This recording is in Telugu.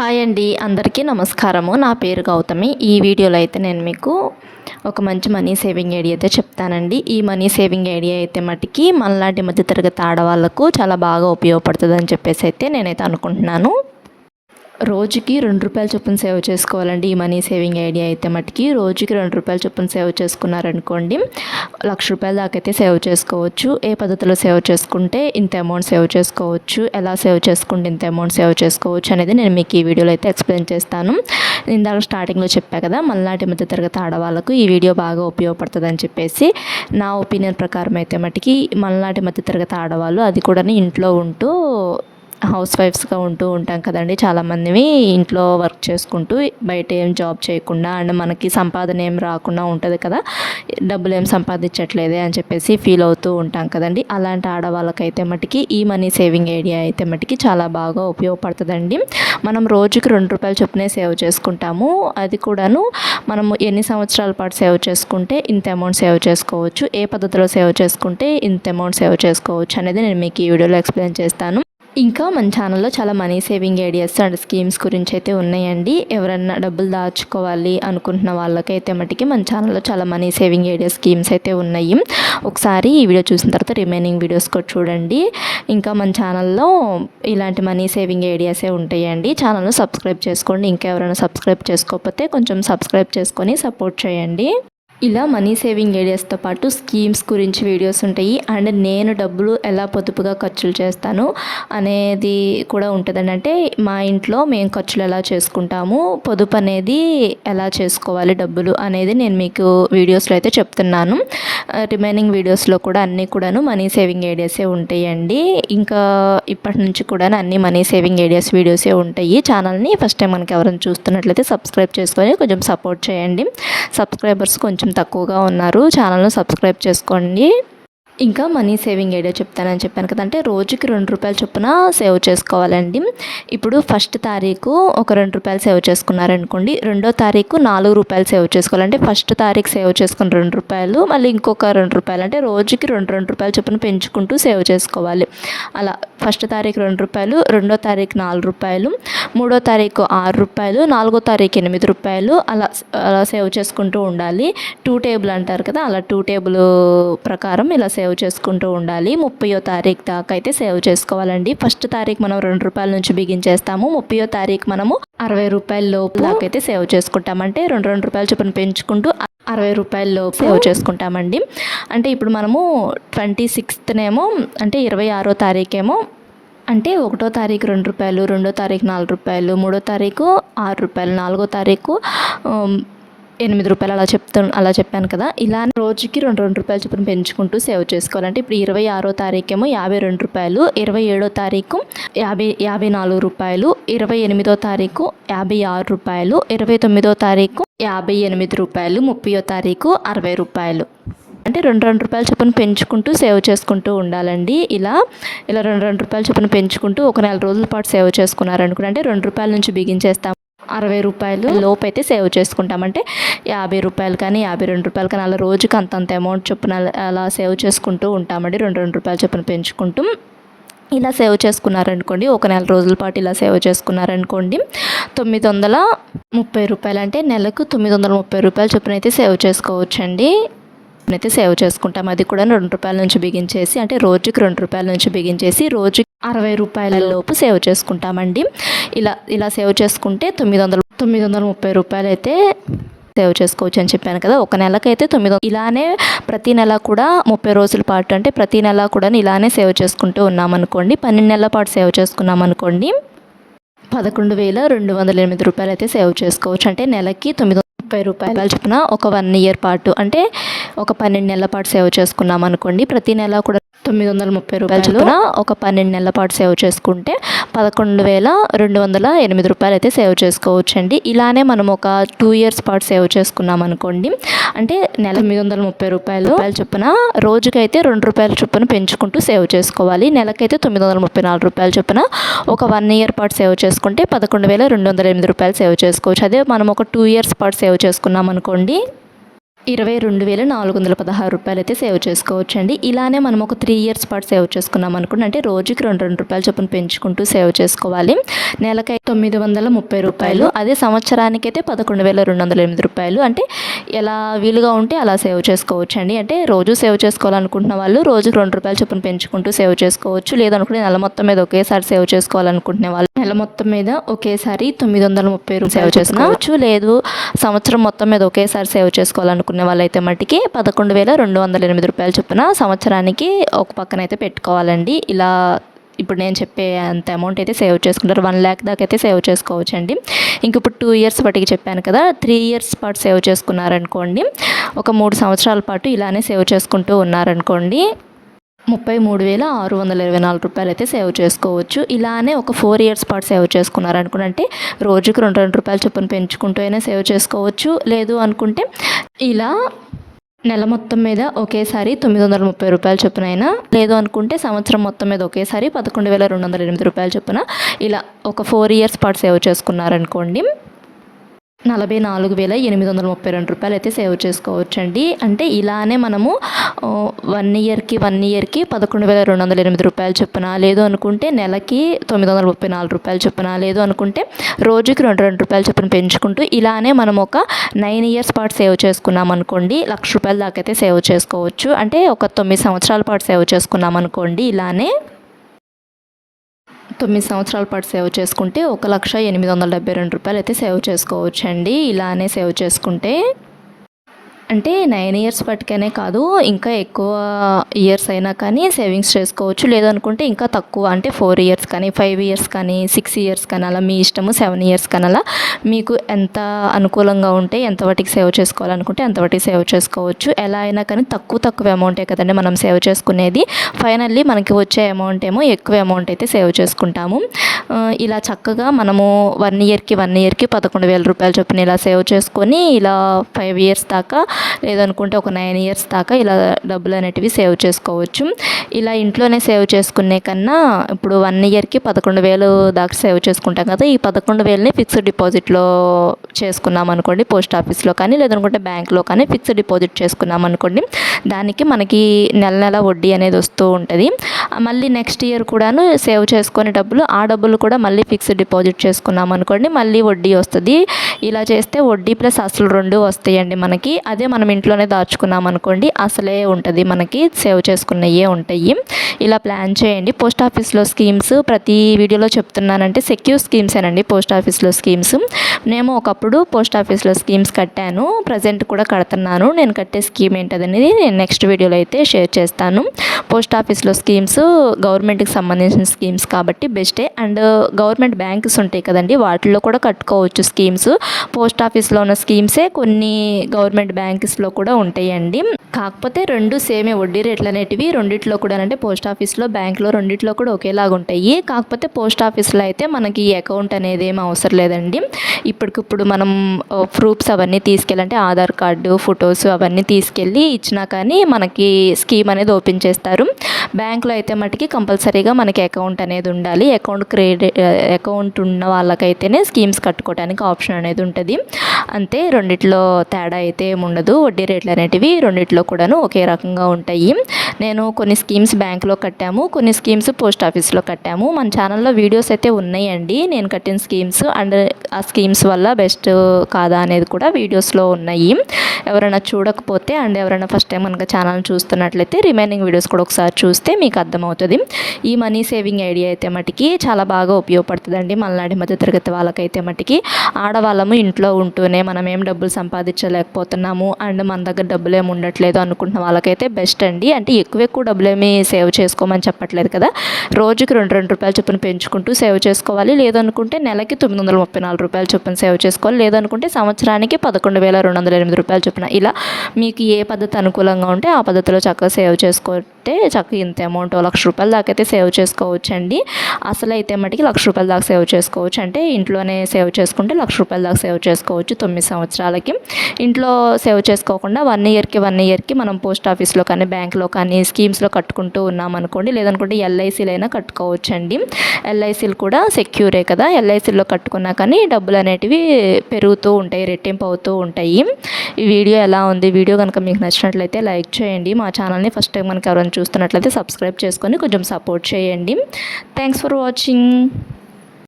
హాయ్ అండి అందరికీ నమస్కారము. నా పేరు గౌతమి. ఈ వీడియోలో అయితే నేను మీకు ఒక మంచి మనీ సేవింగ్ ఐడియా అయితే చెప్తానండి. ఈ మనీ సేవింగ్ ఐడియా అయితే మటుకి మనలాంటి మధ్యతరగతి ఆడవాళ్ళకు చాలా బాగా ఉపయోగపడుతుంది అని చెప్పేసి అయితే నేనైతే అనుకుంటున్నాను. రోజుకి రెండు రూపాయలు చొప్పున సేవ్ చేసుకోవాలండి. ఈ మనీ సేవింగ్ ఐడియా అయితే మటుకి రోజుకి రెండు రూపాయలు చొప్పున సేవ్ చేసుకున్నారనుకోండి లక్ష రూపాయల దాకా అయితే సేవ్ చేసుకోవచ్చు. ఏ పద్ధతిలో సేవ్ చేసుకుంటే ఇంత అమౌంట్ సేవ్ చేసుకోవచ్చు ఎలా సేవ్ చేసుకుంటే ఇంత అమౌంట్ సేవ్ చేసుకోవచ్చు అనేది నేను మీకు ఈ వీడియోలో అయితే ఎక్స్ప్లెయిన్ చేస్తాను. ఇందాక స్టార్టింగ్లో చెప్పా కదా మళ్ళాటి మధ్య తరగతి ఆడవాళ్ళకు ఈ వీడియో బాగా ఉపయోగపడుతుందని చెప్పేసి నా ఒపీనియన్ ప్రకారం అయితే మటుకి మళ్ళాటి మధ్య తరగతి ఆడవాళ్ళు అది కూడా ఇంట్లో ఉంటూ హౌస్ వైఫ్స్గా ఉంటూ ఉంటాం కదండి చాలామందివి ఇంట్లో వర్క్ చేసుకుంటూ బయట ఏం జాబ్ చేయకుండా అండ్ మనకి సంపాదన ఏం రాకుండా ఉంటుంది కదా డబ్బులు ఏం సంపాదించట్లేదే అని చెప్పేసి ఫీల్ అవుతూ ఉంటాం కదండి. అలాంటి ఆడవాళ్ళకైతే మటుకి ఈ మనీ సేవింగ్ ఐడియా అయితే మటుకి చాలా బాగా ఉపయోగపడుతుందండి. మనం రోజుకి రెండు రూపాయలు చొప్పునే సేవ్ చేసుకుంటాము. అది కూడాను మనము ఎన్ని సంవత్సరాల పాటు సేవ్ చేసుకుంటే ఇంత అమౌంట్ సేవ్ చేసుకోవచ్చు ఏ పద్ధతిలో సేవ్ చేసుకుంటే ఇంత అమౌంట్ సేవ్ చేసుకోవచ్చు అనేది నేను మీకు ఈ వీడియోలో ఎక్స్ప్లెయిన్ చేస్తాను. ఇంకా మన ఛానల్లో చాలా money saving ideas and schemes గురించి అయితే ఉన్నాయండి. ఎవరన్నా డబ్బులు దాచుకోవాలి అనుకుంటున్న వాళ్ళకైతే మటుకి మన ఛానల్లో చాలా మనీ సేవింగ్ ఐడియా స్కీమ్స్ అయితే ఉన్నాయి. ఒకసారి ఈ వీడియో చూసిన తర్వాత రిమైనింగ్ వీడియోస్ కూడా చూడండి. ఇంకా మన ఛానల్లో ఇలాంటి మనీ సేవింగ్ ఐడియాసే ఉంటాయండి. ఛానల్ను సబ్స్క్రైబ్ చేసుకోండి. ఇంకా ఎవరైనా సబ్స్క్రైబ్ చేసుకోకపోతే కొంచెం సబ్స్క్రైబ్ చేసుకొని సపోర్ట్ చేయండి. ఇలా మనీ సేవింగ్ ఐడియాస్తో పాటు స్కీమ్స్ గురించి వీడియోస్ ఉంటాయి. అండ్ నేను డబ్బులు ఎలా పొదుపుగా ఖర్చులు చేస్తాను అనేది కూడా ఉంటుందండి. అంటే మా ఇంట్లో మేము ఖర్చులు ఎలా చేసుకుంటాము పొదుపు అనేది ఎలా చేసుకోవాలి డబ్బులు అనేది నేను మీకు వీడియోస్లో అయితే చెప్తున్నాను. రిమైనింగ్ వీడియోస్లో కూడా అన్నీ కూడాను మనీ సేవింగ్ ఐడియాసే ఉంటాయండి. ఇంకా ఇప్పటి నుంచి కూడా అన్ని మనీ సేవింగ్ ఐడియాస్ వీడియోసే ఉంటాయి. ఛానల్ని ఫస్ట్ టైం మనకి ఎవరైనా చూస్తున్నట్లయితే సబ్స్క్రైబ్ చేసుకొని కొంచెం సపోర్ట్ చేయండి. సబ్స్క్రైబర్స్ కొంచెం తక్కువగా ఉన్నారు. ఛానల్ను సబ్స్క్రైబ్ చేసుకోండి. ఇంకా మనీ సేవింగ్ ఐడియా చెప్తానని చెప్పాను కదా. అంటే రోజుకి రెండు రూపాయల చొప్పున సేవ్ చేసుకోవాలండి. ఇప్పుడు ఫస్ట్ తారీఖు ఒక రెండు రూపాయలు సేవ్ చేసుకున్నారనుకోండి రెండో తారీఖు నాలుగు రూపాయలు సేవ్ చేసుకోవాలంటే ఫస్ట్ తారీఖు సేవ్ చేసుకుని రెండు రూపాయలు మళ్ళీ ఇంకొక రెండు రూపాయలు. అంటే రోజుకి రెండు రెండు రూపాయల చొప్పున పెంచుకుంటూ సేవ్ చేసుకోవాలి. అలా ఫస్ట్ తారీఖు రెండు రూపాయలు రెండో తారీఖు నాలుగు రూపాయలు మూడో తారీఖు ఆరు రూపాయలు నాలుగో తారీఖు ఎనిమిది రూపాయలు అలా అలా సేవ్ చేసుకుంటూ ఉండాలి. టూ టేబుల్ అంటారు కదా అలా టూ టేబుల్ ప్రకారం ఇలా సేవ్ చేసుకుంటూ ఉండాలి. ముప్పయో తారీఖు దాకా అయితే సేవ్ చేసుకోవాలండి. ఫస్ట్ తారీఖు మనం రెండు రూపాయల నుంచి బిగించేస్తాము ముప్పయో తారీఖు మనము అరవై రూపాయల లోపు దాకా అయితే సేవ్ చేసుకుంటామంటే రెండు రెండు రూపాయల చొప్పున పెంచుకుంటూ అరవై రూపాయల్లో సేవ్ చేసుకుంటామండి. అంటే ఇప్పుడు మనము ట్వంటీ సిక్స్త్నేమో అంటే ఇరవై ఆరో తారీఖేమో అంటే ఒకటో తారీఖు రెండు రూపాయలు రెండో తారీఖు నాలుగు రూపాయలు మూడో తారీఖు ఆరు రూపాయలు నాలుగో తారీఖు ఎనిమిది రూపాయలు అలా చెప్తా అలా చెప్పాను కదా. ఇలా రోజుకి రెండు రెండు రూపాయలు చొప్పున పెంచుకుంటూ సేవ్ చేసుకోవాలంటే ఇప్పుడు ఇరవై ఆరో తారీఖేమో యాభై రెండు రూపాయలు ఇరవై ఏడో తారీఖు యాభై యాభై నాలుగు రూపాయలు ఇరవై ఎనిమిదో తారీఖు యాభై ఆరు రూపాయలు ఇరవై తొమ్మిదో తారీఖు యాభై ఎనిమిది రూపాయలు ముప్పయో తారీఖు అరవై రూపాయలు. అంటే రెండు రెండు రూపాయల చొప్పున పెంచుకుంటూ సేవ్ చేసుకుంటూ ఉండాలండి. ఇలా ఇలా రెండు రెండు రూపాయల చొప్పున పెంచుకుంటూ ఒక నెల రోజుల పాటు సేవ్ చేసుకున్నారనుకుంటే అంటే రెండు రూపాయల నుంచి బిగించేస్తాం. అరవై రూపాయలు లోపు అయితే సేవ్ చేసుకుంటామంటే యాభై రూపాయలు కానీ యాభై రెండు రూపాయలు కానీ అలా రోజుకి అంతంత అమౌంట్ చొప్పున అలా సేవ్ చేసుకుంటూ ఉంటామండి. రెండు రెండు రూపాయల చొప్పున పెంచుకుంటూ ఇలా సేవ్ చేసుకున్నారనుకోండి ఒక నెల రోజుల పాటు ఇలా సేవ్ చేసుకున్నారనుకోండి తొమ్మిది వందల ముప్పై రూపాయలు అంటే నెలకు తొమ్మిది వందల ముప్పై రూపాయలు చొప్పున అయితే సేవ్ చేసుకోవచ్చండి. అయితే సేవ్ చేసుకుంటాం. అది కూడా రెండు రూపాయల నుంచి బిగించేసి అంటే రోజుకి రెండు రూపాయల నుంచి బిగించేసి రోజుకి అరవై రూపాయల లోపు సేవ్ చేసుకుంటామండి. ఇలా ఇలా సేవ్ చేసుకుంటే తొమ్మిది వందలు తొమ్మిది వందల ముప్పై రూపాయలు అయితే సేవ్ చేసుకోవచ్చు అని చెప్పాను కదా. ఒక నెలకైతే తొమ్మిది ఇలానే ప్రతి నెల కూడా ముప్పై రోజుల పాటు అంటే ప్రతి నెల కూడా ఇలానే సేవ్ చేసుకుంటూ ఉన్నామనుకోండి. పన్నెండు నెలల పాటు సేవ్ చేసుకున్నాం అనుకోండి పదకొండు వేల రెండు వందల ఎనిమిది రూపాయలు అయితే సేవ్ చేసుకోవచ్చు. అంటే నెలకి తొమ్మిది ముప్పై రూపాయల చొప్పున ఒక వన్ ఇయర్ పాటు అంటే ఒక పన్నెండు నెలల పాటు సేవ్ చేసుకున్నాం అనుకోండి. ప్రతి నెల కూడా తొమ్మిది వందల ముప్పై రూపాయల చొప్పున ఒక పన్నెండు నెలల పాటు సేవ్ చేసుకుంటే పదకొండు వేల రెండు వందల ఎనిమిది రూపాయలు అయితే సేవ్ చేసుకోవచ్చు అండి ఇలానే మనం ఒక టూ ఇయర్స్ పాటు సేవ్ చేసుకున్నాం అనుకోండి. అంటే నెల తొమ్మిది వందల ముప్పై రూపాయలు రూపాయలు చొప్పున రోజుకైతే రెండు రూపాయల చొప్పున పెంచుకుంటూ సేవ్ చేసుకోవాలి. నెలకైతే తొమ్మిది వందల ముప్పై నాలుగు రూపాయల చొప్పున ఒక వన్ ఇయర్ పాటు సేవ్ చేసుకుంటే పదకొండు వేల రెండు వందల ఎనిమిది రూపాయలు సేవ్ చేసుకోవచ్చు. అదే మనం ఒక టూ ఇయర్స్ పాటు సేవ్ చేసుకున్నాం అనుకోండి. ఇరవై రెండు వేల నాలుగు వందల పదహారు రూపాయలు అయితే సేవ్ చేసుకోవచ్చు అండి ఇలానే మనం ఒక త్రీ ఇయర్స్ పాటు సేవ్ చేసుకున్నాం అనుకుంటే అంటే రోజుకి రెండు రెండు రూపాయలు చొప్పున పెంచుకుంటూ సేవ్ చేసుకోవాలి. నెలకై తొమ్మిది వందల ముప్పై రూపాయలు అదే సంవత్సరానికి అయితే పదకొండు వేల రెండు వందల ఎనిమిది రూపాయలు. అంటే ఎలా వీలుగా ఉంటే అలా సేవ్ చేసుకోవచ్చు అండి అంటే రోజు సేవ్ చేసుకోవాలనుకుంటున్న వాళ్ళు రోజుకి రెండు రూపాయలు చొప్పున పెంచుకుంటూ సేవ్ చేసుకోవచ్చు. లేదనుకుంటే నెల మొత్తం మీద ఒకేసారి సేవ్ చేసుకోవాలనుకుంటున్న వాళ్ళు నెల మొత్తం మీద ఒకేసారి తొమ్మిది వందల ముప్పై రూపాయలు సేవ్ చేసుకోవచ్చు. లేదు సంవత్సరం మొత్తం మీద ఒకేసారి సేవ్ చేసుకోవాలనుకునే వాళ్ళైతే మట్టికి పదకొండు వేల రెండు వందల ఎనిమిది రూపాయలు చొప్పున సంవత్సరానికి ఒక పక్కన అయితే పెట్టుకోవాలండి. ఇలా ఇప్పుడు నేను చెప్పే అంత అమౌంట్ అయితే సేవ్ చేసుకుంటారు. వన్ ల్యాక్ దాకా అయితే సేవ్ చేసుకోవచ్చు అండి ఇంక ఇప్పుడు టూ ఇయర్స్ పాటికి చెప్పాను కదా త్రీ ఇయర్స్ పాటు సేవ్ చేసుకున్నారనుకోండి ఒక మూడు సంవత్సరాల పాటు ఇలానే సేవ్ చేసుకుంటూ ఉన్నారనుకోండి ముప్పై మూడు వేల ఆరు వందల ఇరవై నాలుగు రూపాయలు అయితే సేవ్ చేసుకోవచ్చు. ఇలానే ఒక ఫోర్ ఇయర్స్ పాటు సేవ్ చేసుకున్నారనుకుంటే రోజుకు రెండు రెండు రూపాయలు చొప్పున పెంచుకుంటూ అయినా సేవ్ చేసుకోవచ్చు. లేదు అనుకుంటే ఇలా నెల మొత్తం మీద ఒకేసారి తొమ్మిది వందల ముప్పై రూపాయల చొప్పున అయినా లేదు అనుకుంటే సంవత్సరం మొత్తం మీద ఒకేసారి పదకొండు వేల రెండు వందల ఎనిమిది రూపాయల చొప్పున ఇలా ఒక ఫోర్ ఇయర్స్ పాటు సేవ్ చేసుకున్నారనుకోండి. నలభై నాలుగు వేల ఎనిమిది వందల ముప్పై రెండు రూపాయలు అయితే సేవ్ చేసుకోవచ్చండి. అంటే ఇలానే మనము వన్ ఇయర్కి వన్ ఇయర్కి పదకొండు వేల రెండు వందల ఎనిమిది రూపాయలు చొప్పున లేదు అనుకుంటే నెలకి తొమ్మిది వందల ముప్పై నాలుగు రూపాయలు చొప్పున లేదు అనుకుంటే రోజుకి రెండు రెండు రూపాయలు చొప్పున పెంచుకుంటూ ఇలానే మనం ఒక నైన్ ఇయర్స్ పాటు సేవ్ చేసుకున్నాం అనుకోండి లక్ష రూపాయల దాకా అయితే సేవ్ చేసుకోవచ్చు. అంటే ఒక తొమ్మిది సంవత్సరాల పాటు సేవ్ చేసుకున్నాం అనుకోండి ఇలానే తొమ్మిది సంవత్సరాల పాటు సేవ్ చేసుకుంటే ఒక లక్ష ఎనిమిది వందల డెబ్బై రెండు రూపాయలు అయితే సేవ్ చేసుకోవచ్చండి. ఇలానే సేవ్ చేసుకుంటే అంటే నైన్ ఇయర్స్ పట్టుకనే కాదు ఇంకా ఎక్కువ ఇయర్స్ అయినా కానీ సేవింగ్స్ చేసుకోవచ్చు. లేదనుకుంటే ఇంకా తక్కువ అంటే ఫోర్ ఇయర్స్ కానీ ఫైవ్ ఇయర్స్ కానీ సిక్స్ ఇయర్స్ కానీ అలా మీ ఇష్టము సెవెన్ ఇయర్స్ కానీ అలా మీకు ఎంత అనుకూలంగా ఉంటే ఎంత వాటికి సేవ్ చేసుకోవాలనుకుంటే అంత వాటికి సేవ్ చేసుకోవచ్చు. ఎలా అయినా కానీ తక్కువ తక్కువ అమౌంటే కదండి మనం సేవ్ చేసుకునేది. ఫైనల్లీ మనకి వచ్చే అమౌంట్ ఏమో ఎక్కువ అమౌంట్ అయితే సేవ్ చేసుకుంటాము. ఇలా చక్కగా మనము వన్ ఇయర్కి వన్ ఇయర్కి పదకొండు వేల రూపాయలు చొప్పున ఇలా సేవ్ చేసుకొని ఇలా ఫైవ్ ఇయర్స్ దాకా లేదనుకుంటే ఒక నైన్ ఇయర్స్ దాకా ఇలా డబ్బులు అనేటివి సేవ్ చేసుకోవచ్చు. ఇలా ఇంట్లోనే సేవ్ చేసుకునే కన్నా ఇప్పుడు వన్ ఇయర్కి పదకొండు వేలు దాకా సేవ్ చేసుకుంటాం కదా ఈ పదకొండు వేలని ఫిక్స్డ్ డిపాజిట్లో చేసుకున్నాం అనుకోండి పోస్ట్ ఆఫీస్లో కానీ లేదనుకుంటే బ్యాంక్లో కానీ ఫిక్స్డ్ డిపాజిట్ చేసుకున్నాం అనుకోండి దానికి మనకి నెల నెల వడ్డీ అనేది వస్తూ ఉంటుంది. మళ్ళీ నెక్స్ట్ ఇయర్ కూడాను సేవ్ చేసుకునే డబ్బులు ఆ డబ్బులు కూడా మళ్ళీ ఫిక్స్డ్ డిపాజిట్ చేసుకున్నాం అనుకోండి మళ్ళీ వడ్డీ వస్తుంది. ఇలా చేస్తే వడ్డీ ప్లస్ అసలు రెండు వస్తాయండి మనకి. అదే మనం ఇంట్లోనే దాచుకున్నాం అనుకోండి అసలే ఉంటుంది. మనకి సేవ్ చేసుకున్నయే ఉంటాయి. ఇలా ప్లాన్ చేయండి. పోస్ట్ ఆఫీస్లో స్కీమ్స్ ప్రతి వీడియోలో చెప్తున్నానంటే సెక్యూర్ స్కీమ్సేనండి పోస్ట్ ఆఫీస్లో స్కీమ్స్. నేను ఒకప్పుడు పోస్ట్ ఆఫీస్లో స్కీమ్స్ కట్టాను. ప్రజెంట్ కూడా కడుతున్నాను. నేను కట్టే స్కీమ్ ఏంటనేది నేను నెక్స్ట్ వీడియోలో అయితే షేర్ చేస్తాను. పోస్ట్ ఆఫీస్లో స్కీమ్స్ గవర్నమెంట్కి సంబంధించిన స్కీమ్స్ కాబట్టి బెస్టే. అండ్ గవర్నమెంట్ బ్యాంక్స్ ఉంటాయి కదండి వాటిల్లో కూడా కట్టుకోవచ్చు స్కీమ్స్. పోస్ట్ ఆఫీస్లో ఉన్న స్కీమ్సే కొన్ని గవర్నమెంట్ బ్యాంక్స్లో కూడా ఉంటాయండి. కాకపోతే రెండు సేమే వడ్డీ రేట్లు అనేటివి రెండిట్లో కూడా అంటే పోస్ట్ ఆఫీస్లో బ్యాంక్లో రెండిట్లో కూడా ఒకేలాగా ఉంటాయి. కాకపోతే పోస్ట్ ఆఫీస్లో అయితే మనకి అకౌంట్ అనేది ఏం అవసరం లేదండి. ఇప్పటికిప్పుడు మనం ప్రూఫ్స్ అవన్నీ తీసుకెళ్ళంటే ఆధార్ కార్డు ఫొటోస్ అవన్నీ తీసుకెళ్ళి ఇచ్చినా కానీ మనకి స్కీమ్ అనేది ఓపెన్ చేస్తారు. బ్యాంక్లో అయితే మటుకి కంపల్సరీగా మనకి అకౌంట్ అనేది ఉండాలి. అకౌంట్ క్రియేట్ అకౌంట్ ఉన్న వాళ్ళకైతేనే స్కీమ్స్ కట్టుకోవడానికి ఆప్షన్ అనేది ఉంటుంది. అంతే రెండిట్లో తేడా అయితే ఏముండదు వడ్డీ రేట్లు అనేటివి రెండిట్లో కూడాను ఒకే రకంగా ఉంటాయి. నేను కొన్ని స్కీమ్స్ బ్యాంకులో కట్టాము కొన్ని స్కీమ్స్ పోస్ట్ ఆఫీస్లో కట్టాము. మన ఛానల్లో వీడియోస్ అయితే ఉన్నాయండి. నేను కట్టిన స్కీమ్స్ అండ్ ఆ స్కీమ్స్ వల్ల బెస్ట్ కాదా అనేది కూడా వీడియోస్లో ఉన్నాయి. ఎవరైనా చూడకపోతే అండ్ ఎవరైనా ఫస్ట్ టైం కనుక ఛానల్ చూస్తున్నట్లయితే రిమైనింగ్ వీడియోస్ కూడా ఒకసారి చూస్తే మీకు అర్థమవుతుంది. ఈ మనీ సేవింగ్ ఐడియా అయితే మటుకి చాలా బాగా ఉపయోగపడుతుందండి. మలనాడి మధ్య తరగతి వాళ్ళకైతే మటుకి. ఆడవాళ్ళము ఇంట్లో ఉంటూనే మనం ఏం డబ్బులు సంపాదించలేకపోతున్నాము అండ్ మన దగ్గర డబ్బులు ఏమి ఉండట్లేదు అనుకుంటున్న వాళ్ళకైతే బెస్ట్ అండి. అంటే ఎక్కువ ఎక్కువ డబ్బులు ఏమి సేవ్ చేసుకోమని చెప్పట్లేదు కదా. రోజుకి రెండు రెండు రూపాయలు చొప్పున పెంచుకుంటూ సేవ్ చేసుకోవాలి. లేదనుకుంటే నెలకి తొమ్మిది వందల ముప్పై నాలుగు రూపాయలు చొప్పున సేవ్ చేసుకోవాలి. లేదనుకుంటే సంవత్సరానికి పదకొండు వేల రెండు వందల ఎనిమిది రూపాయలు చొప్పున. ఇలా మీకు ఏ పద్ధతి అనుకూలంగా ఉంటే ఆ పద్ధతిలో చక్కగా సేవ్ చేసుకుంటే చక్కగా ఇంత అమౌంట్ లక్ష రూపాయల దాకా అయితే సేవ్ చేసుకోవచ్చు అండి అసలు అయితే మటుకి లక్ష రూపాయల దాకా సేవ్ చేసుకోవచ్చు. అంటే ఇంట్లోనే సేవ్ చేసుకుంటే లక్ష రూపాయల ఇలా సేవ్ చేసుకోవచ్చు తొమ్మిది సంవత్సరాలకి. ఇంట్లో సేవ్ చేసుకోకుండా వన్ ఇయర్కి వన్ ఇయర్కి మనం పోస్ట్ ఆఫీస్లో కానీ బ్యాంక్లో కానీ స్కీమ్స్లో కట్టుకుంటూ ఉన్నాం అనుకోండి. లేదనుకుంటే ఎల్ఐసీలు అయినా కట్టుకోవచ్చండి. ఎల్ఐసీలు కూడా సెక్యూరే కదా. ఎల్ఐసీలో కట్టుకున్నా కానీ డబ్బులు అనేటివి పెరుగుతూ ఉంటాయి రెట్టింపు అవుతూ ఉంటాయి. ఈ వీడియో ఎలా ఉంది? వీడియో కనుక మీకు నచ్చినట్లయితే లైక్ చేయండి. మా ఛానల్ని ఫస్ట్ టైం మనకి ఎవరైనా చూస్తున్నట్లయితే సబ్స్క్రైబ్ చేసుకొని కొంచెం సపోర్ట్ చేయండి. Thanks for watching.